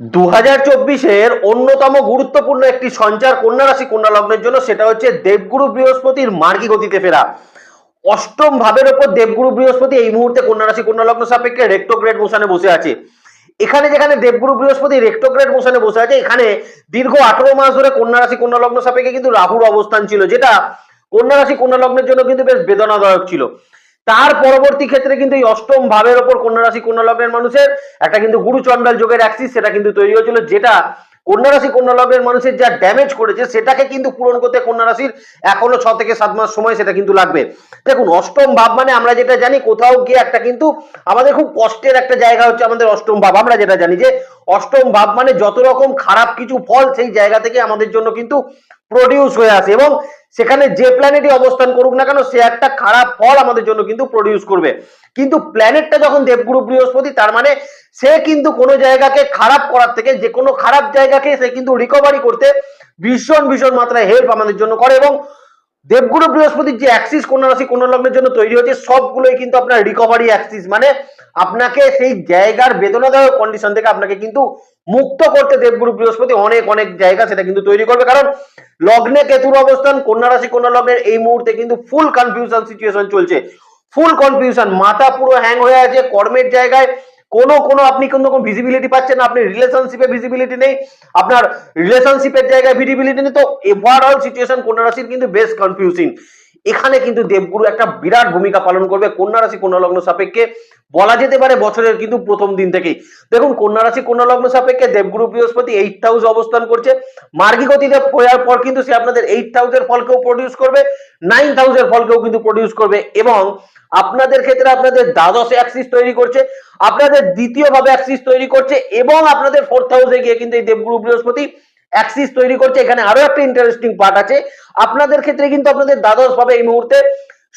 দু হাজার চব্বিশের অন্যতম গুরুত্বপূর্ণ একটি সঞ্চার কন্যা রাশি, কন্যা লগ্নের জন্য সেটা হচ্ছে দেবগুরু বৃহস্পতির মার্গী গতিতে ফেরা। অষ্টম ভাবের ওপর দেবগুরু বৃহস্পতি এই মুহূর্তে কন্যা রাশি, কন্যা লগ্ন সাপেক্ষে রেক্টোগ্রেড মোশনে বসে আছে। এখানে যেখানে দেবগুরু বৃহস্পতি রেক্টোগ্রেড মোশনে বসে আছে, এখানে দীর্ঘ আঠারো মাস ধরে কন্যা রাশি, কন্যা লগ্ন সাপেক্ষে কিন্তু রাহুর অবস্থান ছিল, যেটা কন্যা রাশি, কন্যা লগ্নের জন্য কিন্তু বেশ বেদনাদায়ক ছিল। তার পরবর্তী ক্ষেত্রে কিন্তু এই অষ্টম ভাবের ওপর কন্যা রাশি, কন্যা লগ্নের মানুষের একটা কিন্তু গুরুচণ্ডাল যোগের অ্যাক্সিস সেটা কিন্তু তৈরি হয়েছিল, যেটা কন্যা রাশি, কন্যা লগ্নের মানুষের যা ড্যামেজ করেছে, সেটাকে কিন্তু পূরণ করতে কন্যা রাশির এখনও ছ থেকে সাত মাস সময় সেটা কিন্তু লাগবে। দেখুন, অষ্টম ভাব মানে আমরা যেটা জানি, কোথাও গিয়ে একটা কিন্তু আমাদের খুব কষ্টের একটা জায়গা হচ্ছে আমাদের অষ্টম ভাব। আমরা যেটা জানি যে অষ্টম ভাব মানে যত রকম খারাপ কিছু ফল সেই জায়গা থেকে আমাদের জন্য কিন্তু প্রডিউস হয়ে আসে এবং সেখানে যে প্ল্যানেটই অবস্থান করুক না কেন, সে একটা খারাপ ফল আমাদের জন্য কিন্তু প্রডিউস করবে। কিন্তু প্ল্যানেটটা যখন দেবগুরু বৃহস্পতি, তার মানে সে কিন্তু কোনো জায়গাকে খারাপ করার থেকে, যে কোনো খারাপ জায়গাকে সে কিন্তু রিকভারি করতে ভীষণ ভীষণ মাত্রায় হেল্প আমাদের জন্য করে এবং দেবগুরু বৃহস্পতির যে অ্যাক্সিস কন্যা রাশি কন্যা লগ্নের জন্য তৈরি হয়েছে, সবগুলোই কিন্তু আপনার রিকভারি অ্যাক্সিস মানে আপনাকে সেই জায়গার বেদনাদায়ক কন্ডিশন থেকে আপনাকে কিন্তু মুক্ত করতে দেবগুরু বৃহস্পতি অনেক অনেক জায়গা সেটা কিন্তু তৈরি করবে। কারণ লগ্নে কেতুর অবস্থান কন্যা রাশি কন্যা লগ্নের এই মুহূর্তে কিন্তু ফুল কনফিউশন সিচুয়েশন চলছে। ফুল কনফিউশন মাথা পুরো হ্যাং হয়ে আছে, কর্মের জায়গায় কোনো কোনো আপনি কোনো রকম ভিজিবিলিটি পাচ্ছেন না, আপনি রিলেশনশিপে ভিজিবিলিটি নেই, আপনার রিলেশনশিপের জায়গায় ভিজিবিলিটি নেই, তো ওভারঅল সিচুয়েশন কন্যা রাশির কিন্তু বেশ কনফিউজিং এখানে কিন্তু দেবগুরু একটা বিরাট ভূমিকা পালন করবে কন্যা রাশি, কন্যা লগ্ন সাপেক্ষে। বলা যেতে পারে বছরের কিন্তু প্রথম দিন থেকেই। দেখুন, কন্যা রাশি, কন্যা লগ্ন সাপেক্ষে দেবগুরু বৃহস্পতি এইট হাউস অবস্থান করছে। মার্গী গতিতে পর কিন্তু সে আপনাদের এইট হাউসের ফলকেও প্রডিউস করবে নাইন হাউসের ফলকেও কিন্তু প্রডিউস করবে এবং আপনাদের ক্ষেত্রে আপনাদের দ্বাদশে অ্যাক্সিস তৈরি করছে, আপনাদের দ্বিতীয় ভাবে অ্যাক্সিস তৈরি করছে এবং আপনাদের ফোর্থ হাউসে গিয়ে কিন্তু এই দেবগুরু বৃহস্পতি অ্যাক্সিস তৈরি করছে। এখানে আরও একটা ইন্টারেস্টিং পার্ট আছে। আপনাদের ক্ষেত্রে কিন্তু আপনাদের দ্বাদশ ভাবে এই মুহূর্তে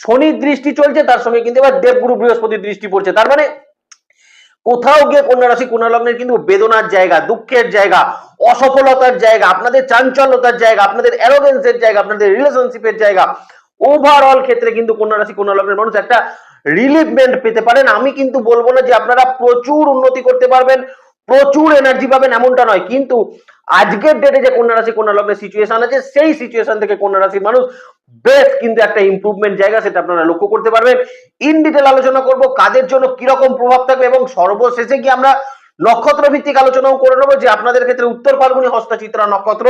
শনির দৃষ্টি চলছে, তার সঙ্গে কিন্তু এবার দেবগুরু বৃহস্পতির দৃষ্টি পড়ছে। তার মানে কোথাও গিয়ে কন্যা রাশি, কন্যা লগ্নের কিন্তু বেদনার জায়গা, দুঃখের জায়গা, অসফলতার জায়গা, আপনাদের চাঞ্চল্যতার জায়গা, আপনাদের অ্যারোগেন্সের জায়গা, আপনাদের রিলেশনশিপের জায়গা ওভারঅল ক্ষেত্রে কিন্তু কন্যা রাশি, কন্যা লগ্নের মানুষ একটা রিলিফমেন্ট পেতে পারেন। আমি কিন্তু বলব না যে আপনারা প্রচুর উন্নতি করতে পারবেন, প্রচুর এনার্জি পাবেন এমনটা নয়। কিন্তু আজকের ডেটে যে কন্যা রাশি, কন্যা লগ্নের সিচুয়েশন আছে, সেই সিচুয়েশন থেকে কন্যা রাশির মানুষ বেশ কিন্তু একটা ইমপ্রুভমেন্ট জায়গা সেটা আপনারা লক্ষ্য করতে পারবেন। ইন ডিটেল আলোচনা করব, কাদের জন্য কীরকম প্রভাব থাকবে এবং সর্বশেষে কি আমরা নক্ষত্র ভিত্তিক আলোচনাও করে নেব যে আপনাদের ক্ষেত্রে উত্তর ফাল্গুনি হস্তচিত্রা নক্ষত্র।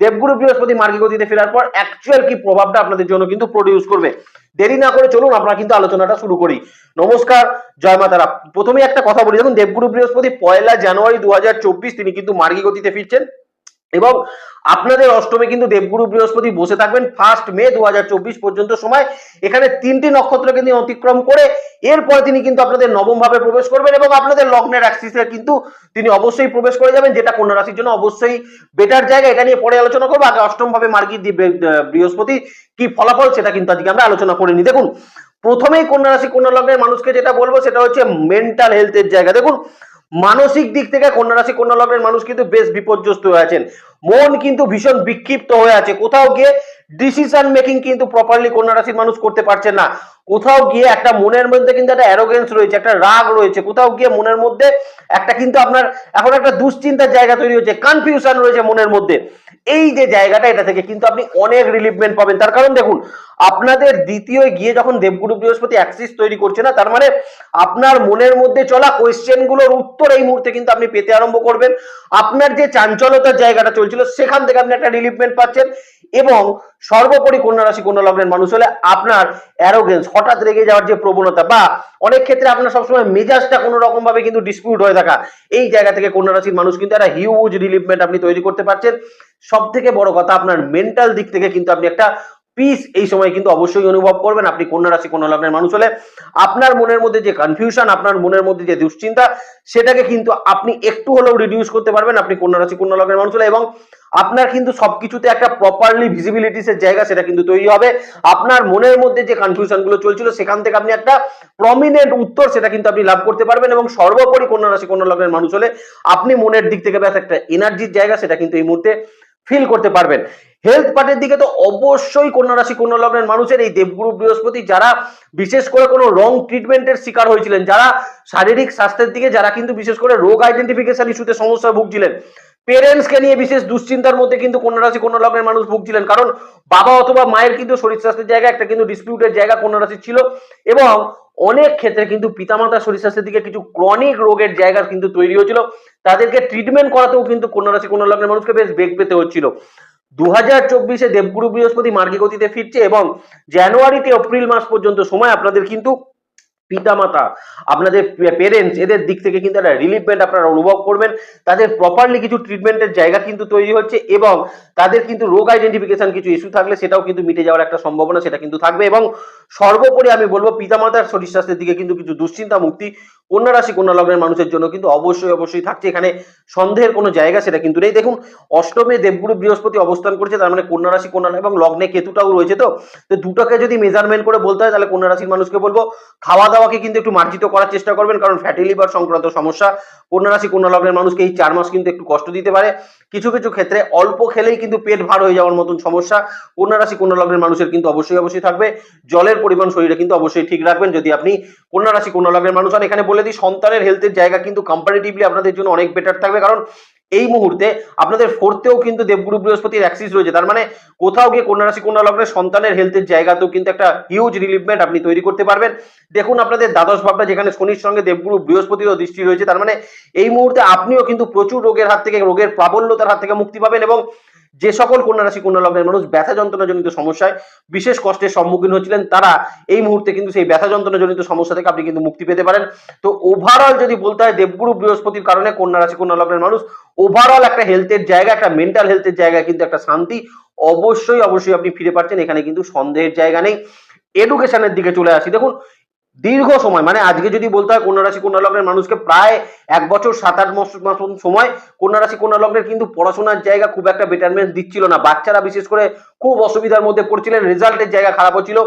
দেবগুরু বৃহস্পতি মার্গী গতিতে ফেরার পর অ্যাকচুয়াল কি প্রভাবটা আপনাদের জন্য কিন্তু প্রডিউস করবে। দেরি না করে চলুন, আমরা কিন্তু আলোচনাটা শুরু করি। নমস্কার, জয় মাতারা প্রথমে একটা কথা বলি, দেখুন, দেবগুরু বৃহস্পতি পয়লা জানুয়ারি দু তিনি কিন্তু মার্গী গতিতে ফিরছেন। এবং আপনাদের অষ্টমে কিন্তু দেবগুরু বৃহস্পতি বসে থাকবেন ফার্স্ট মে দু হাজার চব্বিশ পর্যন্ত সময়। এখানে তিনটি নক্ষত্রকে তিনি অতিক্রম করে এরপরে তিনি কিন্তু আপনাদের নবম ভাবে প্রবেশ করবেন এবং আপনাদের লগ্নের অ্যাক্সিসে কিন্তু তিনি অবশ্যই প্রবেশ করে যাবেন, যেটা কন্যা রাশির জন্য অবশ্যই বেটার জায়গা। এটা নিয়ে পরে আলোচনা করব। আগে অষ্টম ভাবে মার্গী দি- বৃহস্পতি কি ফলাফল সেটা কিন্তু আজকে আমরা আলোচনা করে নি দেখুন, প্রথমেই কন্যা রাশি কন্যা লগ্নের মানুষকে যেটা বলব সেটা হচ্ছে মেন্টাল হেলথের জায়গা। দেখুন মানসিক দিক থেকে কন্যা রাশি, কন্যা লগ্নের মানুষ কিন্তু বেশ বিপর্যস্ত হয়ে আছেন। মন কিন্তু ভীষণ বিক্ষিপ্ত হয়ে আছে। কোথাও গিয়ে ডিসিশন মেকিং কিন্তু প্রপারলি কন্যা রাশির মানুষ করতে পারছেন না। কোথাও গিয়ে একটা মনের মধ্যে কিন্তু একটা অ্যারোগেন্স রয়েছে, একটা রাগ রয়েছে। কোথাও গিয়ে মনের মধ্যে একটা কিন্তু আপনার এখন একটা দুশ্চিন্তার জায়গা তৈরি হচ্ছে কনফিউশন রয়েছে মনের মধ্যে। এই যে জায়গাটা, এটা থেকে কিন্তু আপনি অনেক রিলিফমেন্ট পাবেন। তার কারণ দেখুন আপনাদের দ্বিতীয় গিয়ে যখন দেবগুরু বৃহস্পতি অ্যাক্সিস তৈরি করছে না, তার মানে আপনার মনের মধ্যে চলা কোয়েশ্চেনগুলোর উত্তর এই মুহূর্তে কিন্তু আপনি পেতে আরম্ভ করবেন। আপনার যে চাঞ্চলতার জায়গাটা চলছিল, সেখান থেকে আপনি একটা রিলিফমেন্ট পাচ্ছেন এবং সর্বোপরি কন্যা রাশি, কন্যা লগ্নের মানুষ হলে আপনার অ্যারোগেন্স হঠাৎ রেগে যাওয়ার যে প্রবণতা বা অনেক ক্ষেত্রে আপনার সবসময় মেজাজটা কোনো রকম ভাবে কিন্তু ডিসপিউট হয়ে থাকা, এই জায়গা থেকে কন্যা রাশির মানুষ কিন্তু একটা হিউজ রিলিফমেন্ট আপনি তৈরি করতে পারছেন। সব থেকে বড় কথা, আপনার মেন্টাল দিক থেকে কিন্তু আপনি একটা পিস এই সময় কিন্তু অবশ্যই অনুভব করবেন। আপনি কন্যা রাশি, কন্যা লগ্নের মানুষ হলে আপনার মনের মধ্যে যে কনফিউশন আপনার মনের মধ্যে যে দুশ্চিন্তা, সেটাকে কিন্তু আপনি একটু হলেও রিডিউস করতে পারবেন আপনি কন্যা রাশি, কন্যা লগ্নের মানুষ হলে এবং আপনার কিন্তু সবকিছুতে একটা প্রপারলি ভিজিবিলিটিসের জায়গা সেটা কিন্তু তৈরি হবে। আপনার মনের মধ্যে যে কনফিউশনগুলো চলছিল, সেখান থেকে আপনি একটা প্রমিনেন্ট উত্তর সেটা কিন্তু আপনি লাভ করতে পারবেন এবং সর্বোপরি কন্যা রাশি, কন্যা লগ্নের মানুষ হলে আপনি মনের দিক থেকে ব্যাস একটা এনার্জির জায়গা সেটা কিন্তু এই মুহূর্তে ফিল করতে পারবেন। হেলথ পার্টের দিকে তো অবশ্যই কন্যা রাশি, কন্যা লগ্নের মানুষের এই দেবগুরু বৃহস্পতি যারা বিশেষ করে কোনো রং ট্রিটমেন্টের শিকার হয়েছিলেন, যারা শারীরিক স্বাস্থ্যের দিকে, যারা কিন্তু বিশেষ করে রোগ আইডেন্টিফিকেশন ইস্যুতে সমস্যা ভুগছিলেন পেরেন্টসকে নিয়ে বিশেষ দুশ্চিন্তার মধ্যে কিন্তু কন্যা রাশি, কন্যা লগ্নের মানুষ ভুগছিলেন। কারণ বাবা অথবা মায়ের কিন্তু শরীর স্বাস্থ্যের জায়গা, একটা কিন্তু ডিসপিউটের জায়গা কন্যা রাশি ছিল এবং অনেক ক্ষেত্রে কিন্তু পিতামাতার শরীর স্বাস্থ্যের দিকে কিছু ক্রনিক রোগের জায়গা কিন্তু তৈরি হয়েছিল। তাদেরকে ট্রিটমেন্ট করাতেও কিন্তু কন্যা রাশি, কন্যা লগ্নের মানুষকে বেশ বেগ পেতে হচ্ছিল। দু চব্বিশে দেবগুরু বৃহস্পতি মার্গী গতিতে ফিরছে এবং জানুয়ারিতে এপ্রিল মাস পর্যন্ত সময় আপনাদের কিন্তু পিতামাতা, আপনাদের পেরেন্টস এদের দিক থেকে কিন্তু একটা রিলিফমেন্ট আপনারা অনুভব করবেন। তাদের প্রপারলি কিছু ট্রিটমেন্টের জায়গা কিন্তু তৈরি হচ্ছে এবং তাদের কিন্তু রোগ আইডেন্টিফিকেশন কিছু ইস্যু থাকলে সেটাও কিন্তু মিটে যাওয়ার একটা সম্ভাবনা সেটা কিন্তু থাকবে এবং সর্বোপরি আমি বলব পিতামাতার শরীর স্বাস্থ্যের দিকে কিন্তু কিছু দুশ্চিন্তা, মুক্তি কন্যা রাশি, কন্যা লগ্নের মানুষের জন্য কিন্তু অবশ্যই অবশ্যই থাকছে। এখানে সন্দেহের কোনো জায়গা সেটা কিন্তু নেই। দেখুন, অষ্টমে দেবগুরু বৃহস্পতি অবস্থান করছে, তার মানে কন্যা রাশি, কন্যা এবং লগ্নে কেতুটাও রয়েছে তো। তো দুটোকে যদি মেজারমেন্ট করে বলতে হয়, তাহলে কন্যা রাশির মানুষকে বলব খাওয়া দাওয়াকে কিন্তু একটু মার্জিত করার চেষ্টা করবেন, কারণ ফ্যাটি লিভার সংক্রান্ত সমস্যা। কন্যা রাশি, কন্যা লগ্নের মানুষকে এই চার মাস কিন্তু একটু কষ্ট দিতে পারে। কিছু কিছু ক্ষেত্রে অল্প খেলেই কিন্তু পেট ভার হয়ে যাওয়ার মতন সমস্যা। কন্যা রাশি, কন্যা লগ্নের মানুষের কিন্তু অবশ্যই অবশ্যই থাকবে। জলের পরিমাণ শরীরে কিন্তু অবশ্যই ঠিক রাখবেন। যদি আপনি কন্যা রাশি, কন্যা লগ্নের মানুষ হন, এখানে বলে দিই, সন্তানের হেলথের জায়গা কিন্তু কম্পারেটিভলি আপনাদের জন্য অনেক বেটার থাকবে। কারণ এই মুহূর্তে আপনাদের ফোর্থেও কিন্তু দেবগুরু বৃহস্পতির অ্যাক্সিস রয়েছে। তার মানে কোথাও গিয়ে কন্যা রাশি, কন্যা লগ্নের সন্তানের হেলথের জায়গাতেও কিন্তু একটা হিউজ রিলিভমেন্ট আপনি তৈরি করতে পারবেন। দেখুন আপনাদের দ্বাদশ ভাবনা যেখানে শনির সঙ্গে দেবগুরু বৃহস্পতিরও দৃষ্টি রয়েছে, তার মানে এই মুহূর্তে আপনিও কিন্তু প্রচুর রোগের হাত থেকে, রোগের প্রাবল্যতার হাত থেকে মুক্তি পাবেন এবং যে সকল কন্যা রাশি কন্যা লগ্নের মানুষ ব্যথা যন্ত্রণাজনিত সমস্যায় বিশেষ কষ্টের সম্মুখীন হচ্ছিলেন, তারা এই মুহূর্তে কিন্তু সেই ব্যথা যন্ত্রণাজনিত সমস্যা থেকে আপনি কিন্তু মুক্তি পেতে পারেন। তো ওভারঅল যদি বলতে হয়, দেবগুরু বৃহস্পতির কারণে কন্যা রাশি কন্যা লগ্নের মানুষ ওভারঅল একটা হেলথের জায়গা, একটা মেন্টাল হেলথের জায়গায় কিন্তু একটা শান্তি অবশ্যই অবশ্যই আপনি ফিরে পাচ্ছেন। এখানে কিন্তু সন্দেহের জায়গা নেই। এডুকেশনের দিকে চলে আসি। দেখুন দীর্ঘ সময় মানে আজকে যদি বলতে হয় কন্যা রাশি, কন্যা লগ্নের মানুষকে প্রায় এক বছর, সাত, আট মাস মতন সময় কন্যা রাশি, কন্যা লগ্নের কিন্তু পড়াশোনার জায়গা খুব একটা বেটারমেন্ট দিচ্ছিল না। বাচ্চারা বিশেষ করে খুব অসুবিধার মধ্যে পড়ছিলেন রেজাল্টের জায়গা খারাপ হচ্ছিল।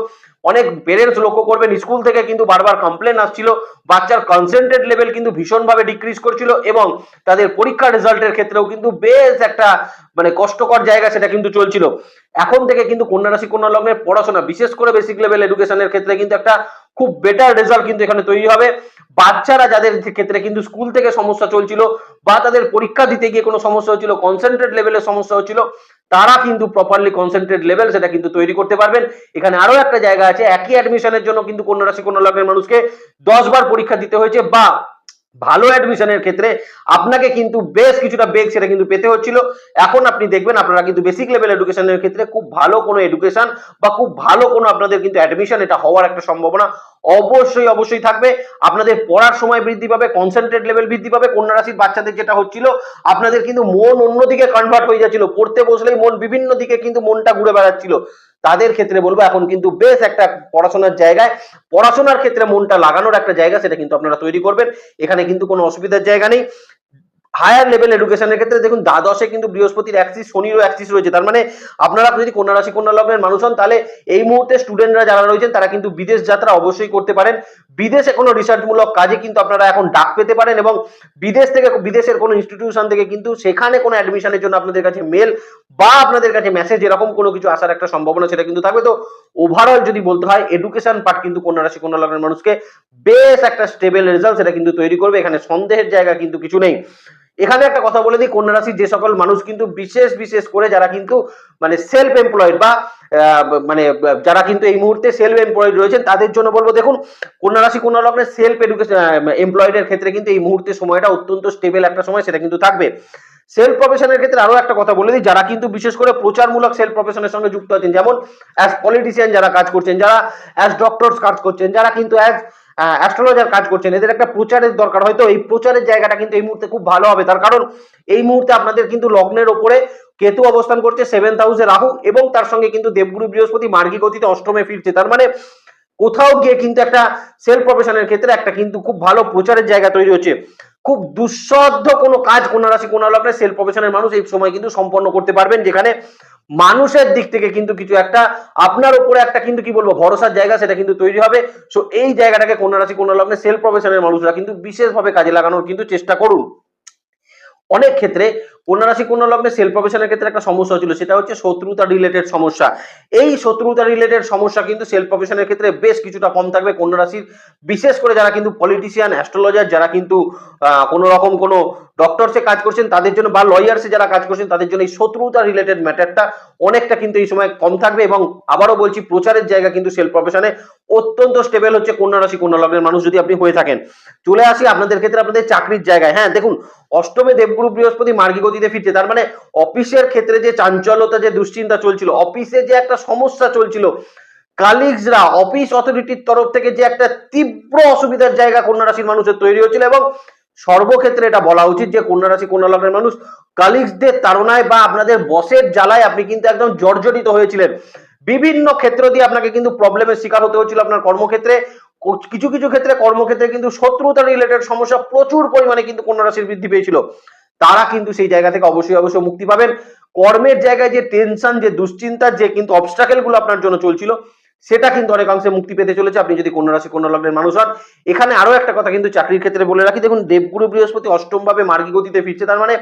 অনেক পেরেন্টস লক্ষ্য করবেন স্কুল থেকে কিন্তু বারবার কমপ্লেন আসছিল, বাচ্চার কনসেন্ট্রেট লেভেল কিন্তু ভীষণভাবে ডিক্রিজ করছিল এবং তাদের পরীক্ষার রেজাল্টের ক্ষেত্রেও কিন্তু বেশ একটা মানে কষ্টকর জায়গা সেটা কিন্তু চলছিল। এখন থেকে কিন্তু কন্যা রাশি, কন্যা লগ্নের পড়াশোনা, বিশেষ করে বেসিক লেভেল এডুকেশনের ক্ষেত্রে কিন্তু একটা খুব বেটার রেজাল্ট কিন্তু এখানে তৈরি হবে। বাচ্চারা যাদের ক্ষেত্রে কিন্তু স্কুল থেকে সমস্যা চলছিল বা তাদের পরীক্ষা দিতে গিয়ে কোনো সমস্যা হচ্ছিল কনসেন্ট্রেট লেভেলের সমস্যা হচ্ছিল তারা কিন্তু প্রপারলি কনসেন্ট্রেট লেভেল সেটা কিন্তু তৈরি করতে পারবেন। এখানে আরও একটা জায়গা আছে, একই অ্যাডমিশনের জন্য কিন্তু কন্যা রাশি কন্যা লগ্নের মানুষকে দশ বার পরীক্ষা দিতে হয়েছে বা ভালো অ্যাডমিশনের ক্ষেত্রে আপনাকে কিন্তু বেশ কিছুটা বেগ সেটা কিন্তু পেতে হচ্ছিল। এখন আপনি দেখবেন আপনারা কিন্তু বেসিক লেভেল এডুকেশনের ক্ষেত্রে খুব ভালো কোনো এডুকেশন বা খুব ভালো কোনো আপনাদের কিন্তু অ্যাডমিশন এটা হওয়ার একটা সম্ভাবনা অবশ্যই অবশ্যই থাকবে। আপনাদের পড়ার সময় বৃদ্ধি পাবে কনসেন্ট্রেট লেভেল বৃদ্ধি পাবে, কন্যা রাশির বাচ্চাদের যেটা হচ্ছিল, আপনাদের কিন্তু মন অন্যদিকে কনভার্ট হয়ে যাচ্ছিল। পড়তে বসলেই মন বিভিন্ন দিকে কিন্তু মনটা ঘুরে বেড়াচ্ছিল। তাদের ক্ষেত্রে বলব, এখন কিন্তু বেশ একটা পড়াশোনার জায়গায়, পড়াশোনার ক্ষেত্রে মনটা লাগানোর একটা জায়গা, সেটা কিন্তু আপনারা তৈরি করবেন। এখানে কিন্তু কোনো অসুবিধার জায়গা নেই। হায়ার লেভেল এডুকেশনের ক্ষেত্রে দেখুন দ্বাদশে কিন্তু বৃহস্পতির অ্যাক্সিস শনিরও অ্যাক্সিস রয়েছে। তার মানে আপনারা যদি কন্যা রাশি কন্যা লগ্নের মানুষ হন, তাহলে এই মুহূর্তে স্টুডেন্টরা যারা রয়েছেন, তারা কিন্তু বিদেশ যাত্রা অবশ্যই করতে পারেন। বিদেশে কোনো রিসার্চমূলক কাজে কিন্তু আপনারা এখন ডাক পেতে পারেন এবং বিদেশ থেকে, বিদেশের কোনো ইনস্টিটিউশন থেকে কিন্তু সেখানে কোনো অ্যাডমিশনের জন্য আপনাদের কাছে মেল বা আপনাদের কাছে মেসেজ এরকম কোনো কিছু আসার একটা সম্ভাবনা সেটা কিন্তু থাকবে। তো ওভারঅল যদি বলতে হয় এডুকেশন পার্ট কিন্তু কন্যা রাশি কন্যা লগ্নের মানুষকে বেশ একটা স্টেবল রেজাল্ট সেটা কিন্তু তৈরি করবে। এখানে সন্দেহের জায়গা কিন্তু কিছু নেই। এখানে একটা কথা বলে দিই কন্যা রাশির যে সকল মানুষ কিন্তু বিশেষ বিশেষ করে যারা কিন্তু মানে সেলফ এমপ্লয়েড বা মানে যারা কিন্তু এই মুহূর্তে সেলফ এমপ্লয়েড রয়েছেন, তাদের জন্য বলব, দেখুন কন্যা রাশি কন্যা লগ্নের সেলফ এডুকেশন এমপ্লয়েডের ক্ষেত্রে কিন্তু এই মুহূর্তে সময়টা অত্যন্ত স্টেবল একটা সময়, সেটা কিন্তু থাকবে। সেলফ প্রফেশনের ক্ষেত্রে আরও একটা কথা বলে দিই, যারা কিন্তু বিশেষ করে প্রচারমূলক সেলফ প্রফেশনের সঙ্গে যুক্ত আছেন, যেমন অ্যাজ পলিটিশিয়ান যারা কাজ করছেন, যারা অ্যাজ ডক্টরস কাজ করছেন, যারা কিন্তু অ্যাজ অ্যাস্ট্রোলজার কাজ করছেন, এদের একটা প্রচারের দরকার। হয়তো এই প্রচারের জায়গাটা কিন্তু এই মুহূর্তে খুব ভালো হবে। তার কারণ এই মুহূর্তে আপনাদের কিন্তু লগ্নের ওপরে কেতু অবস্থান করছে সেভেন্থ হাউসে রাহু এবং তার সঙ্গে কিন্তু দেবগুরু বৃহস্পতি মার্গী গতিতে অষ্টমে ফিরছে। তার মানে কোথাও গিয়ে কিন্তু একটা সেলফ প্রফেশনের ক্ষেত্রে একটা কিন্তু খুব ভালো প্রচারের জায়গা তৈরি হচ্ছে। খুব দুঃসাধ্য কোনো কাজ কোন রাশি কোন লগ্নে সেলফ প্রফেশনের মানুষ এই সময় কিন্তু সম্পন্ন করতে পারবেন, যেখানে মানুষের দিক থেকে কিন্তু কিছু একটা, আপনার উপরে একটা কিন্তু কি বলব, ভরসার জায়গা সেটা কিন্তু তৈরি হবে। সো এই জায়গাটাকে কোন রাশি কোন লগ্নে সেলফ প্রফেশনের মানুষরা কিন্তু বিশেষভাবে কাজে লাগানোর কিন্তু চেষ্টা করুন। অনেক ক্ষেত্রে কন্যা রাশি কন্যা লগ্নে সেল প্রফেশনের ক্ষেত্রে একটা সমস্যা ছিল সেটা হচ্ছে শত্রুতা রিলেটেড সমস্যা। এই শত্রুতা রিলেটেড সমস্যা কিন্তু সেল প্রফেশনের ক্ষেত্রে বেশ কিছুটা কম থাকবে কন্যা রাশির বিশেষ করে যারা কিন্তু পলিটিশিয়ান অ্যাস্ট্রোলজার যারা কিন্তু কোনো রকম কোনো ডক্টরসে কাজ করছেন, তাদের জন্য বা লয়ার্সে যারা কাজ করছেন, তাদের জন্য এই শত্রুতা রিলেটেড ম্যাটারটা অনেকটা কিন্তু এই সময় কম থাকবে এবং আবারও বলছি, প্রচারের জায়গা কিন্তু সেল প্রফেশনে অত্যন্ত স্টেবল হচ্ছে কন্যা রাশি কন্যা লগ্নের মানুষ যদি আপনি হয়ে থাকেন। চলে আসি আপনাদের ক্ষেত্রে আপনাদের চাকরির জায়গায়। হ্যাঁ দেখুন, অষ্টমে দেবগুরু বৃহস্পতি মার্গী গতিতে ফিরছে। তার মানে অফিসের ক্ষেত্রে যে চাঞ্চল্যতা, যে দুশ্চিন্তা চলছিল, অফিসে যে একটা সমস্যা চলছিল কালিগসরা অফিস অথরিটির তরফ থেকে যে একটা তীব্র অসুবিধার জায়গা কন্যা রাশির মানুষের তৈরি হচ্ছিল এবং সর্বক্ষেত্রে এটা বলা উচিত যে কন্যা রাশি, কন্যা লগ্নের মানুষ কালিগসদের তাড়নায় বা আপনাদের বসের জ্বালায় আপনি কিন্তু একদম জর্জরিত হয়েছিলেন। বিভিন্ন ক্ষেত্র দিয়ে আপনাকে কিন্তু প্রবলেমের শিকার হতে হয়েছিল আপনার কর্মক্ষেত্রে। কিছু কিছু ক্ষেত্রে কর্মক্ষেত্রে কিন্তু শত্রুতা রিলেটেড সমস্যা প্রচুর পরিমাণে কিন্তু কন্যা রাশির বৃদ্ধি পেয়েছিল। তারা কিন্তু সেই জায়গা থেকে অবশ্যই অবশ্যই মুক্তি পাবেন। কর্মের জায়গায় যে টেনশন যে দুশ্চিন্তা, যে কিন্তু অবস্টাকেলগুলো আপনার জন্য চলছিল, সেটা কিন্তু অনেকাংশে মুক্তি পেতে চলেছে। আপনি যদি কন্যা রাশি, কন্যা লগ্নের মানুষ হন, এখানে আরও একটা কথা কিন্তু চাকরির ক্ষেত্রে বলে রাখি। দেখুন, দেবগুরু বৃহস্পতি অষ্টম ভাবে মার্গী গতিতে ফিরছে। তার মানে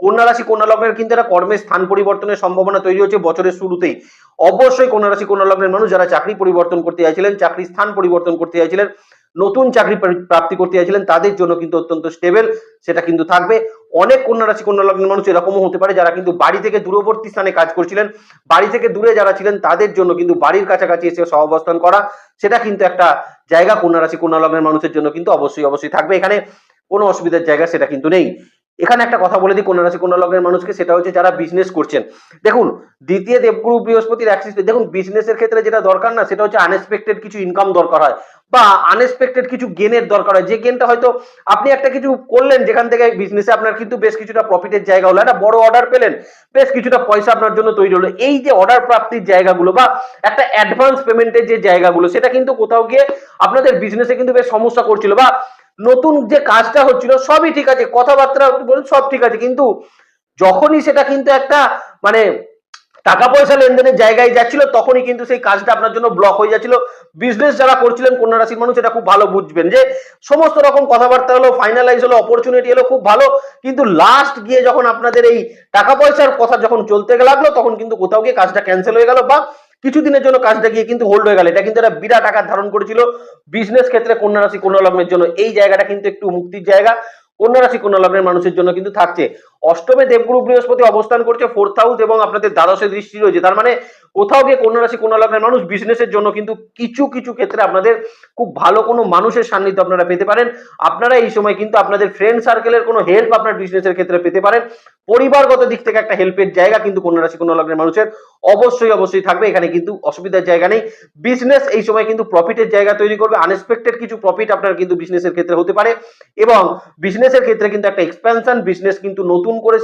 কন্যা রাশি, কন্যা লগ্নের কিন্তু একটা কর্মের স্থান পরিবর্তনের সম্ভাবনা তৈরি হচ্ছে বছরের শুরুতেই। অবশ্যই কন্যা রাশি, কন্যা লগ্নের মানুষ যারা চাকরি পরিবর্তন করতে চাইছিলেন, চাকরি স্থান পরিবর্তন করতে চাইছিলেন, নতুন চাকরি প্রাপ্তি করতে চাইছিলেন, তাদের জন্য কিন্তু অত্যন্ত স্টেবল সেটা কিন্তু থাকবে। অনেক কন্যা রাশি, কন্যা লগ্নের মানুষ এরকমও হতে পারে যারা কিন্তু বাড়ি থেকে দূরবর্তী স্থানে কাজ করছিলেন। বাড়ি থেকে দূরে যারা ছিলেন, তাদের জন্য কিন্তু বাড়ির কাছাকাছি এসে সহাবস্থান করা, সেটা কিন্তু একটা জায়গা কন্যা রাশি, কন্যা লগ্নের মানুষের জন্য কিন্তু অবশ্যই অবশ্যই থাকবে। এখানে কোনো অসুবিধার জায়গা সেটা কিন্তু নেই। এখানে একটা কথা বলে দিই, কন্যা রাশি, কন্যা লগ্নের মানুষকে, সেটা হচ্ছে যারা বিজনেস করছেন। দেখুন, দ্বিতীয় দেবগুরু বৃহস্পতির অ্যাক্সিস দেখুন বিজনেসের ক্ষেত্রে যেটা দরকার না, সেটা হচ্ছে আনএক্সপেক্টেড কিছু ইনকাম দরকার হয়, বা আনএক্সপেক্টেড কিছু গেনের দরকার হয়। যে গেনটা হয়তো আপনি একটা কিছু করলেন, যেখান থেকে বিজনেসে আপনার কিন্তু বেশ কিছুটা প্রফিটের জায়গা হলো, একটা বড় অর্ডার পেলেন, বেশ কিছুটা পয়সা আপনার জন্য তৈরি হলো। এই যে অর্ডার প্রাপ্তির জায়গাগুলো, বা একটা অ্যাডভান্স পেমেন্টের যে জায়গাগুলো, সেটা কিন্তু কোথাও গিয়ে আপনাদের বিজনেসে কিন্তু বেশ সমস্যা করছিল, বা নতুন যে কাজটা হচ্ছিল, সবই ঠিক আছে, কথাবার্তা বলুন, সব ঠিক আছে, কিন্তু যখনই সেটা কিন্তু একটা মানে টাকা পয়সা লেনদেনের জায়গায় যাচ্ছিল, তখনই কিন্তু সেই কাজটা আপনার জন্য ব্লক হয়ে যাচ্ছিল। বিজনেস যারা করছিলেন কন্যা রাশির মানুষ এটা খুব ভালো বুঝবেন যে, সমস্ত রকম কথাবার্তা হলো ফাইনালাইজ হলো অপরচুনিটি হলো, খুব ভালো, কিন্তু লাস্ট গিয়ে যখন আপনাদের এই টাকা পয়সার কথা যখন চলতে লাগল, তখন কিন্তু কোথাও গিয়ে কাজটা ক্যান্সেল হয়ে গেল বা কিছুদিনের জন্য কাজটা গিয়ে কিন্তু হোল্ড হয়ে গেল। এটা কিন্তু একটা বিরাট আকার ধারণ করেছিল বিজনেস ক্ষেত্রে কন্যা রাশি কন্যা লগ্নের জন্য। এই জায়গাটা কিন্তু একটু মুক্তির জায়গা। কন্যা রাশি কন্যা লগ্নের মানুষের জন্য কিন্তু থাকছে। অষ্টমে দেবগুরু বৃহস্পতি অবস্থান করছে ফোর্থ হাউস এবং আপনাদের দ্বাদশে দৃষ্টি রয়েছে। তার মানে কোথাও গিয়ে কন্যা রাশি, কন্যা লগ্নের মানুষ বিজনেসের জন্য কিন্তু কিছু কিছু ক্ষেত্রে আপনাদের খুব ভালো কোনো মানুষের সান্নিধ্য আপনারা পেতে পারেন। আপনারা এই সময় কিন্তু আপনাদের ফ্রেন্ড সার্কেলের কোনো হেল্প আপনার বিজনেসের ক্ষেত্রে পেতে পারেন। পরিবারগত দিক থেকে একটা হেল্পের জায়গা কিন্তু কন্যা রাশি, কন্যা লগ্নের মানুষের অবশ্যই অবশ্যই থাকবে। এখানে কিন্তু অসুবিধার জায়গা নেই। বিজনেস এই সময় কিন্তু প্রফিটের জায়গা তৈরি করবে। আনএক্সপেক্টেড কিছু প্রফিট আপনার কিন্তু বিজনেসের ক্ষেত্রে হতে পারে এবং বিজনেসের ক্ষেত্রে কিন্তু একটা এক্সপ্যানশন বিজনেস কিন্তু নতুন করে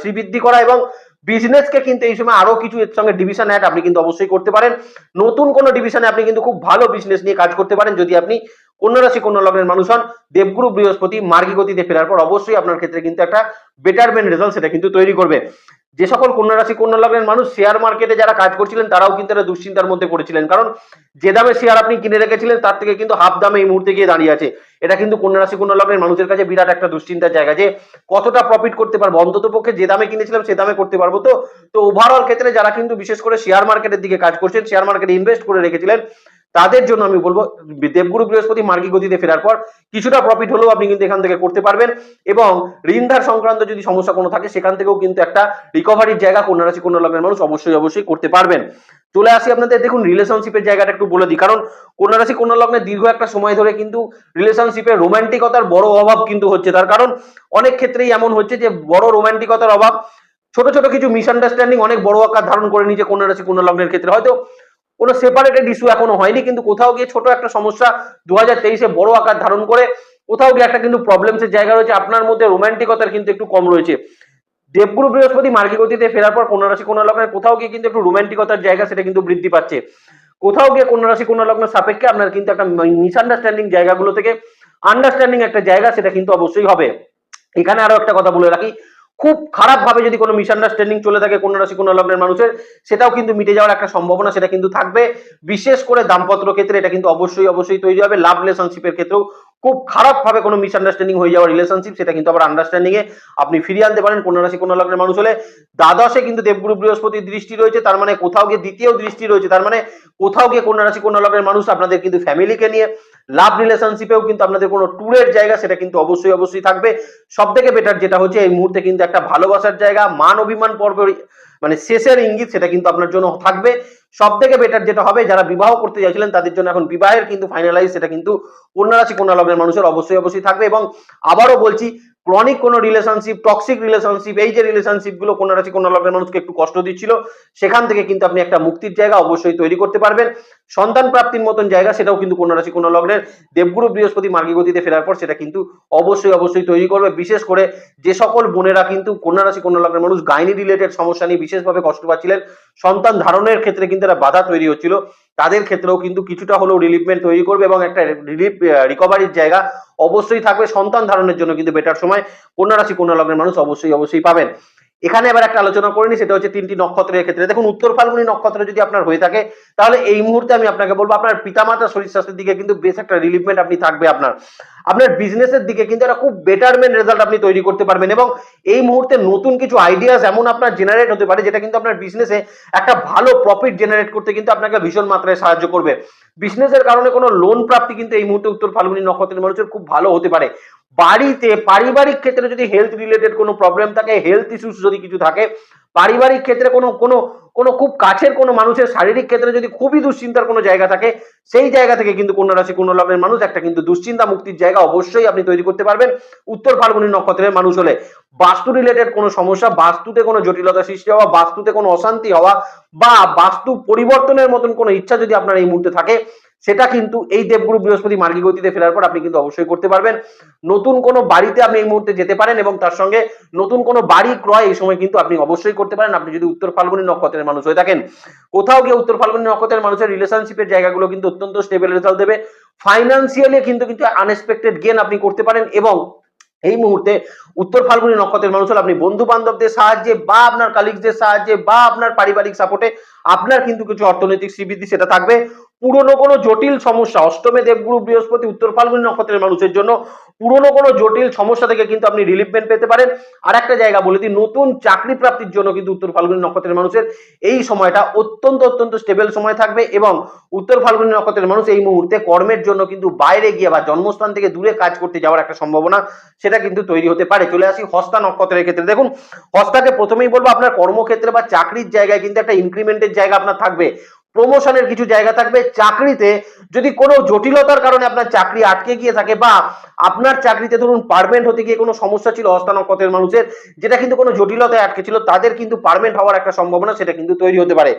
শ্রীবৃদ্ধি করা এবং বিজনেসকে কিন্তু এই সময় আরও কিছু এর সঙ্গে ডিভিশন অ্যাড আপনি কিন্তু অবশ্যই করতে পারেন। নতুন কোনো ডিভিশনে আপনি কিন্তু খুব ভালো বিজনেস নিয়ে কাজ করতে পারেন যদি আপনি কন্যা রাশি, কন্যা লগ্নের মানুষ হন। দেবগুরু, বৃহস্পতি, মার্গী গতিতে ফেরার পর অবশ্যই আপনার ক্ষেত্রে কিন্তু একটা বেটারমেন্ট রেজাল্ট সেটা কিন্তু তৈরি করবে। যে সকল কন্যা রাশি কন্যা লগ্নের মানুষ শেয়ার মার্কেটে যারা কাজ করছিলেন, তারাও কিন্তু একটা দুশ্চিন্তার মধ্যে পড়েছিলেন। কারণ যে দামে শেয়ার আপনি কিনে রেখেছিলেন, তার থেকে কিন্তু হাফ দামে এই মুহূর্তে গিয়ে দাঁড়িয়ে আছে। এটা কিন্তু কন্যা রাশি কন্যা লগ্নের মানুষের কাছে বিরাট একটা দুশ্চিন্তার জায়গা যে কতটা প্রফিট করতে পারব। অন্তত পক্ষে যে দামে কিনেছিলাম, সে দামে করতে পারব। তো তো ওভারঅল ক্ষেত্রে যারা কিন্তু বিশেষ করে শেয়ার মার্কেটের দিকে কাজ করছেন শেয়ার মার্কেটে ইনভেস্ট করে রেখেছিলেন তাদের জন্য আমি বলব, দেবগুরু বৃহস্পতি মার্গী গতিতে ফেরার পর কিছুটা প্রফিট হলেও আপনি কিন্তু এখান থেকে করতে পারবেন এবং ঋণধার সংক্রান্ত যদি সমস্যা কোনো থাকে, সেখান থেকেও কিন্তু একটা রিকভারির জায়গা কন্যা রাশি, কন্যা লগ্নের মানুষ অবশ্যই অবশ্যই করতে পারবেন। চলে আসি আপনাদের, দেখুন রিলেশনশিপের জায়গাটা একটু বলে দিই। কারণ কন্যা রাশি, কন্যা লগ্নে দীর্ঘ একটা সময় ধরে কিন্তু রিলেশনশিপের রোমান্টিকতার বড় অভাব কিন্তু হচ্ছে। তার কারণ অনেক ক্ষেত্রেই এমন হচ্ছে যে, বড় রোমান্টিকতার অভাব, ছোট ছোট কিছু মিসআন্ডারস্ট্যান্ডিং অনেক বড় আকার ধারণ করে নিচ্ছে কন্যা রাশি, কন্যা লগ্নের ক্ষেত্রে। হয়তো কোনো সেপারেটেড ইস্যু এখনও হয়নি, কিন্তু কোথাও গিয়ে ছোট একটা সমস্যা দু হাজার বড় আকার ধারণ করে, কোথাও গিয়ে একটা কিন্তু প্রবলেমসের জায়গা রয়েছে, আপনার মধ্যে রোমান্টিকতার কিন্তু একটু কম রয়েছে। দেবগুরু বৃহস্পতি মার্গী গতিতে ফেরার পর কন্যা রাশি কন্যা লগ্নের কোথাও গিয়ে কিন্তু একটু রোমান্টিকতার জায়গা সেটা কিন্তু বৃদ্ধি পাচ্ছে। কোথাও গিয়ে কন্যা রাশি কন্যা লগ্নের সাপেক্ষে আপনার কিন্তু একটা মিসআন্ডারস্ট্যান্ডিং জায়গাগুলো থেকে আন্ডারস্ট্যান্ডিং একটা জায়গা সেটা কিন্তু অবশ্যই হবে। এখানে আরও একটা কথা বলে রাখি খুব খারাপ ভাবে যদি কোনো মিসআন্ডারস্ট্যান্ডিং চলে থাকে কন্যা রাশি কন্যা লগ্নের মানুষের, সেটাও কিন্তু মিটে যাওয়ার একটা সম্ভাবনা সেটা কিন্তু থাকবে। বিশেষ করে দাম্পত্র ক্ষেত্রে এটা কিন্তু অবশ্যই অবশ্যই তৈরি হবে। লাভ রিলেশনশিপের ক্ষেত্রেও খুব খারাপ ভাবে কোনো মিসআন্ডারস্ট্যান্ডিং হয়ে যাওয়া রিলেশনশিপ সেটা কিন্তু আবার আন্ডারস্ট্যান্ডিং এ আপনি ফিরিয়ে আনতে পারেন কন্যা রাশি কন্যা লগ্নের মানুষ হলে। দ্বাদশে কিন্তু দেবগুরু বৃহস্পতির দৃষ্টি রয়েছে, তার মানে কোথাও গিয়ে দ্বিতীয় দৃষ্টি রয়েছে, তার মানে কোথাও গিয়ে কন্যা রাশি কন্যা লগ্নের মানুষ আপনাদের কিন্তু ফ্যামিলিকে নিয়ে লাভ রিলেশনশিপেও কিন্তু আপনাদের কোনো ট্যুরের জায়গা সেটা কিন্তু অবশ্যই অবশ্যই থাকবে। সব থেকে বেটার যেটা হচ্ছে, এই মুহূর্তে কিন্তু একটা ভালোবাসার জায়গা, মান অভিমান পর্ব মানে শেষের ইঙ্গিত সেটা কিন্তু আপনার জন্য থাকবে। সব থেকে বেটার যেটা হবে, যারা বিবাহ করতে চাইছিলেন তাদের জন্য এখন বিবাহের কিন্তু ফাইনালাইজ সেটা কিন্তু কন্যা রাশি কন্যা লগ্নের মানুষের অবশ্যই অবশ্যই থাকবে। এবং আবারও বলছি ক্রনিক কোনো রিলেশনশিপ টক্সিক রিলেশনশিপ এই যে রিলেশনশিপগুলো কন্যা রাশি লগ্নের মানুষকে একটু কষ্ট দিচ্ছিল, সেখান থেকে কিন্তু আপনি একটা মুক্তির জায়গা অবশ্যই তৈরি করতে পারবেন। সন্তান প্রাপ্তির মতন জায়গা, সেটাও কিন্তু কন্যা রাশি কন্যা লগ্নের দেবগুরু বৃহস্পতি মার্গী গতিতে ফেরার পর সেটা কিন্তু অবশ্যই অবশ্যই তৈরি করবে। বিশেষ করে যে সকল বোনেরা কিন্তু কন্যা রাশি কন্যা লগ্নের মানুষ গাইনি রিলেটেড সমস্যা নিয়ে বিশেষভাবে কষ্ট পাচ্ছিলেন, সন্তান ধারণের ক্ষেত্রে কিন্তু একটা বাধা তৈরি হচ্ছিল। তাদের ক্ষেত্রেও কিন্তু কিছুটা হলেও রিলিফমেন্ট তৈরি করবে এবং একটা রিলিফ রিকভারির জায়গা অবশ্যই থাকবে। সন্তান ধারণের জন্য কিন্তু বেটার সময় কন্যা রাশি কন্যা লগ্নের মানুষ অবশ্যই অবশ্যই পাবেন। এখানে এবার একটা আলোচনা করে নি সেটা হচ্ছে তিনটি নক্ষত্রের ক্ষেত্রে। দেখুন, উত্তর ফাল্গুনি নক্ষত্র যদি আপনার হয়ে থাকে, তাহলে এই মুহূর্তে আমি আপনাকে বলব, আপনার পিতামাতার শরীর স্বাস্থ্যের দিকে কিন্তু বেশ একটা রিলিফমেন্ট আপনি থাকবে আপনার। আপনার বিজনেসের দিকে কিন্তু একটা খুব বেটারমেন্ট রেজাল্ট আপনি তৈরি করতে পারবেন এবং এই মুহূর্তে নতুন কিছু আইডিয়াস এমন আপনার জেনারেট হতে পারে, যেটা কিন্তু আপনার বিজনেসে একটা ভালো প্রফিট জেনারেট করতে কিন্তু আপনাকে ভীষণ মাত্রায় সাহায্য করবে। বিজনেসের কারণে কোনো লোন প্রাপ্তি কিন্তু এই মুহূর্তে উত্তর ফাল্গুনি নক্ষত্রের মানুষের খুব ভালো হতে পারে। বাড়িতে, পারিবারিক ক্ষেত্রে যদি হেলথ রিলেটেড কোনো প্রবলেম থাকে হেলথ ইস্যুস যদি কিছু থাকে, পারিবারিক ক্ষেত্রে কোনো কোনো কোনো খুব কাছের কোনো মানুষের শারীরিক ক্ষেত্রে যদি খুবই দুশ্চিন্তার কোনো জায়গা থাকে, সেই জায়গা থেকে কিন্তু কন্যা রাশি, কন্যা লগ্নের মানুষ একটা কিন্তু দুশ্চিন্তা মুক্তির জায়গা অবশ্যই আপনি তৈরি করতে পারবেন। উত্তর ফাল্গুনি নক্ষত্রের মানুষ হলে বাস্তু রিলেটেড কোনো সমস্যা, বাস্তুতে কোনো জটিলতা সৃষ্টি হওয়া, বাস্তুতে কোনো অশান্তি হওয়া বা বাস্তু পরিবর্তনের মতন কোনো ইচ্ছা যদি আপনার এই মুহূর্তে থাকে সেটা কিন্তু এই দেবগুরু বৃহস্পতি মার্গী গতিতে ফেরার পর আপনি কিন্তু অবশ্যই করতে পারবেন। নতুন কোনো বাড়িতে আপনি এই মুহূর্তে যেতে পারেন এবং তার সঙ্গে নতুন কোনো বাড়ি ক্রয় এই সময় কিন্তু আপনি অবশ্যই করতে পারেন। আপনি যদি উত্তর ফাল্গুনি নক্ষত্রের মানুষ হয়ে থাকেন, কোথাও গিয়ে উত্তর ফাল্গুনি নক্ষত্রের মানুষের রিলেশনশিপের জায়গাগুলো কিন্তু অত্যন্ত স্টেবল রেজাল্ট দেবে। ফাইন্যান্সিয়ালি কিন্তু কিন্তু আনএক্সপেক্টেড গেন আপনি করতে পারেন এবং এই মুহূর্তে উত্তর ফাল্গুনি নক্ষত্রের মানুষ হলে আপনি বন্ধু বান্ধবদের সাহায্যে বা আপনার কালিগদের সাহায্যে বা আপনার পারিবারিক সাপোর্টে আপনার কিন্তু কিছু অর্থনৈতিক শ্রীবৃদ্ধি সেটা থাকবে। পুরনো কোনো জটিল সমস্যা। অষ্টমে দেবগুরু বৃহস্পতি, উত্তর ফাল্গুনি নক্ষত্রের মানুষের জন্য পুরনো কোনো জটিল সমস্যা থেকে কিন্তু আপনি রিলিফমেন্ট পেতে পারেন। আর একটা জায়গা বলে দিই, নতুন চাকরি প্রাপ্তির জন্য কিন্তু উত্তর ফাল্গুনি নক্ষত্রের মানুষের এই সময়টা অত্যন্ত অত্যন্ত স্টেবল সময় থাকবে এবং উত্তর ফাল্গুনি নক্ষত্রের মানুষ এই মুহূর্তে কর্মের জন্য কিন্তু বাইরে গিয়ে বা জন্মস্থান থেকে দূরে কাজ করতে যাওয়ার একটা সম্ভাবনা সেটা কিন্তু তৈরি হতে পারে। চলে আসি হস্তা নক্ষত্রের ক্ষেত্রে। দেখুন, হস্তাকে প্রথমেই বলব, আপনার কর্মক্ষেত্রে বা চাকরির জায়গায় কিন্তু একটা ইনক্রিমেন্টের জায়গা আপনার থাকবে। প্রমোশনের কিছু জায়গা থাকবে চাকরিতে। যদি কোনো জটিলতার কারণে আপনার চাকরি আটকে গিয়ে থাকে বা আপনার চাকরিতে ধরুন পারমেন্ট হতে গিয়ে কোনো সমস্যা ছিল হস্তা নক্ষত্রের মানুষের, যেটা কিন্তু কোনো জটিলতায় আটকে ছিল, তাদের কিন্তু পারমেন্ট হওয়ার একটা সম্ভাবনা সেটা কিন্তু তৈরি হতে পারে।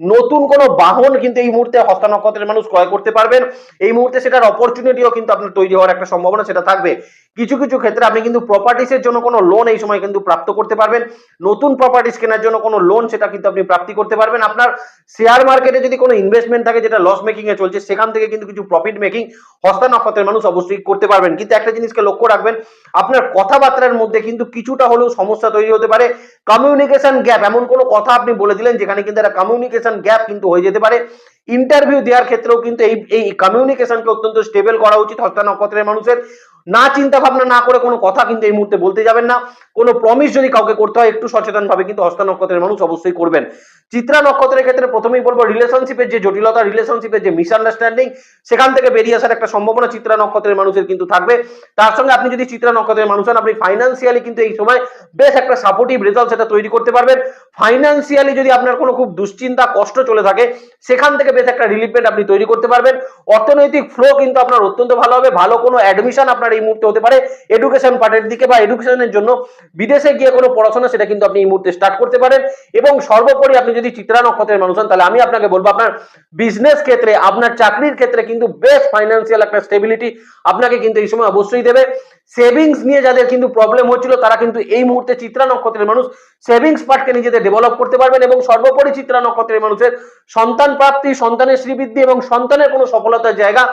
নতুন কোনো বাহন কিন্তু এই মুহূর্তে হস্তা নক্ষত্রের মানুষ ক্রয় করতে পারবেন। এই মুহূর্তে সেটার অপরচুনিটিও কিন্তু আপনার তৈরি হওয়ার একটা সম্ভাবনা সেটা থাকবে। কিছু কিছু ক্ষেত্রে আপনি কিন্তু প্রপার্টিসের জন্য কোনো লোন এই সময় কিন্তু প্রাপ্ত করতে পারবেন। নতুন প্রপার্টিস কেনার জন্য কোনো লোন সেটা কিন্তু আপনি প্রাপ্তি করতে পারবেন। আপনার শেয়ার মার্কেটে যদি কোনো ইনভেস্টমেন্ট থাকে যেটা লস মেকিং এ চলছে, সেখান থেকে কিন্তু কিছু প্রফিট মেকিং হস্তা নক্ষত্রের মানুষ অবশ্যই করতে পারবেন। কিন্তু একটা জিনিসকে লক্ষ্য রাখবেন, আপনার কথাবার্তার মধ্যে কিন্তু কিছুটা হলেও সমস্যা তৈরি হতে পারে। কমিউনিকেশন গ্যাপ এমন কোনো কথা আপনি বলে দিলেন যেখানে কিন্তু একটা কমিউনিকেশন গ্যাপ কিন্তু হয়ে যেতে পারে। ইন্টারভিউ দেওয়ার ক্ষেত্রেও কিন্তু এই এই কমিউনিকেশনকে অত্যন্ত স্টেবল করা উচিত হস্তা নক্ষত্রের মানুষের। না চিন্তা ভাবনা না করে কোনো কথা কিন্তু এই মুহূর্তে বলতে যাবেন না। কোনো প্রমিস যদি কাউকে করতে হয়, একটু সচেতন ভাবে কিন্তু হস্তা নক্ষত্রের মানুষ অবশ্যই করবেন। চিত্রা নক্ষত্রের ক্ষেত্রে প্রথমেই বলব রিলেশনশিপের যে জটিলতা রিলেশনশিপের যে মিসআন্ডারস্ট্যান্ডিং সেখান থেকে বেরিয়ে আসার একটা সম্ভাবনা চিত্রা নক্ষত্রের মানুষের কিন্তু থাকবে। তার সঙ্গে আপনি যদি চিত্রা নক্ষত্রের মানুষ হন, আপনি ফাইন্যান্সিয়ালি কিন্তু এই সময় বেশ একটা সাপোর্টিভ রেজাল্ট সেটা তৈরি করতে পারবেন। ফাইন্যান্সিয়ালি যদি আপনার কোনো খুব দুশ্চিন্তা, কষ্ট চলে থাকে, সেখান থেকে বেশ রিলিফ বেড আপনি তৈরি করতে পারবেন। অর্থনৈতিক ফ্লো কিন্তু আপনার অত্যন্ত ভালো হবে। ভালো কোনো অ্যাডমিশন আপনার এই মুহূর্তে হতে পারে। এডুকেশন পার্টের দিকে বা এডুকেশনের জন্য বিদেশে গিয়ে কোনো পড়াশোনা সেটা কিন্তু আপনি এই মুহূর্তে স্টার্ট করতে পারেন। এবং সর্বোপরি আপনি যদি চিত্রা নক্ষত্রের মানুষ হন, তাহলে আমি আপনাকে বলব আপনার বিজনেস ক্ষেত্রে, আপনার চাকরির ক্ষেত্রে কিন্তু বেশ ফাইন্যান্সিয়াল একটা স্টেবিলিটি আপনাকে কিন্তু এই সময় অবশ্যই দেবে। সেভিংস নিয়ে যাদের কিন্তু প্রবলেম হচ্ছিল, তারা কিন্তু এই মুহূর্তে চিত্রা নক্ষত্রের মানুষ সেভিংস পার্টকে নিজেদের ডেভেলপ করতে পারবেন এবং সর্বোপরি চিত্রা নক্ষত্রের মানুষের সন্তান প্রাপ্তি, সন্তানের শ্রীবৃদ্ধি এবং সন্তানের কোনো সফলতার জায়গা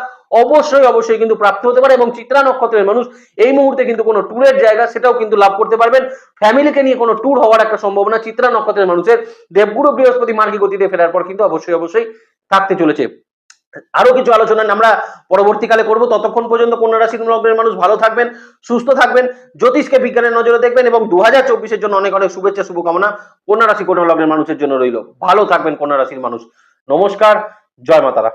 অবশ্যই অবশ্যই কিন্তু প্রাপ্ত হতে পারে এবং চিত্রা নক্ষত্রের মানুষ এই মুহূর্তে কিন্তু কোনো ট্যুরের জায়গা সেটাও কিন্তু লাভ করতে পারবেন। ফ্যামিলিকে নিয়ে কোনো ট্যুর হওয়ার একটা সম্ভাবনা চিত্রা নক্ষত্রের মানুষের। দেবগুরু বৃহস্পতি মার্গী গতিতে ফেরার পর কিন্তু অবশ্যই অবশ্যই থাকতে চলেছে। আরও কিছু আলোচনা আমরা পরবর্তীকালে করব। ততক্ষণ পর্যন্ত কন্যা রাশির লগ্নের মানুষ ভালো থাকবেন, সুস্থ থাকবেন, জ্যোতিষকে বিজ্ঞানের নজরে দেখবেন এবং দু হাজার জন্য অনেক অনেক শুভেচ্ছা, শুভকামনা কন্যা রাশি, কন্যা লগ্নের মানুষের জন্য রইল। ভালো থাকবেন কন্যা রাশির মানুষ। নমস্কার, জয় মাতারা।